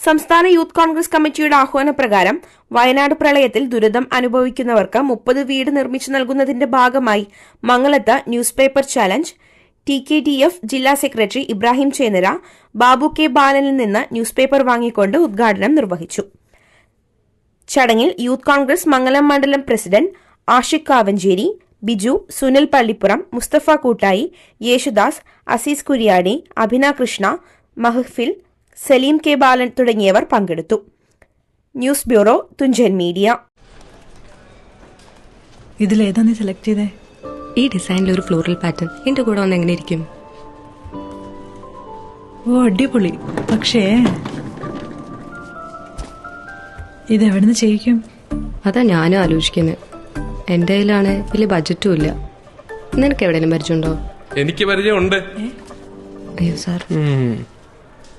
സംസ്ഥാന യൂത്ത് കോൺഗ്രസ് കമ്മിറ്റിയുടെ ആഹ്വാനപ്രകാരം വയനാട് പ്രളയത്തിൽ ദുരിതം അനുഭവിക്കുന്നവർക്ക് മുപ്പത് വീട് നിർമ്മിച്ചു നൽകുന്നതിന്റെ ഭാഗമായി മംഗളത്ത് news paper challenge. T K D F ജില്ലാ സെക്രട്ടറി ഇബ്രാഹിം ചേനര ബാബു കെ ബാലനിൽ നിന്ന് ന്യൂസ് പേപ്പർ വാങ്ങിക്കൊണ്ട് ഉദ്ഘാടനം നിർവഹിച്ചു. ചടങ്ങിൽ യൂത്ത് കോൺഗ്രസ് മംഗലം മണ്ഡലം പ്രസിഡന്റ് ആഷിഖ് കാവഞ്ചേരി ബിജു സുനിൽ പള്ളിപ്പുറം മുസ്തഫ കൂട്ടായി യേശുദാസ് അസീസ് കുരിയാടി അഭിന കൃഷ്ണ മഹഫിൽ സലീം കെ. ബാലൻ തുടങ്ങിയവർ പങ്കെടുത്തു. News bureau Thunchan media. ഇതിലേതാ നീ സെലക്ട് ചെയ്തേ? ഈ ഡിസൈനിൽ ഒരു ഫ്ലോറൽ പാറ്റേൺ എന്റെ കൂടെ വന്ന് എങ്ങനെ ഇരിക്കും? ഓ അടിപൊളി. പക്ഷേ ഇത് എവിടുന്ന് ചെയ്യിക്കും? അതാ ഞാനും ആലോചിക്കുന്നത് എന്റെ കയ്യിലാണ് വലിയ ബജറ്റും ഇല്ല. നിനക്ക് എവിടെയെങ്കിലും പരിചയമുണ്ടോ? എനിക്ക് പരിചയമുണ്ട്. അയ്യോ സാർ.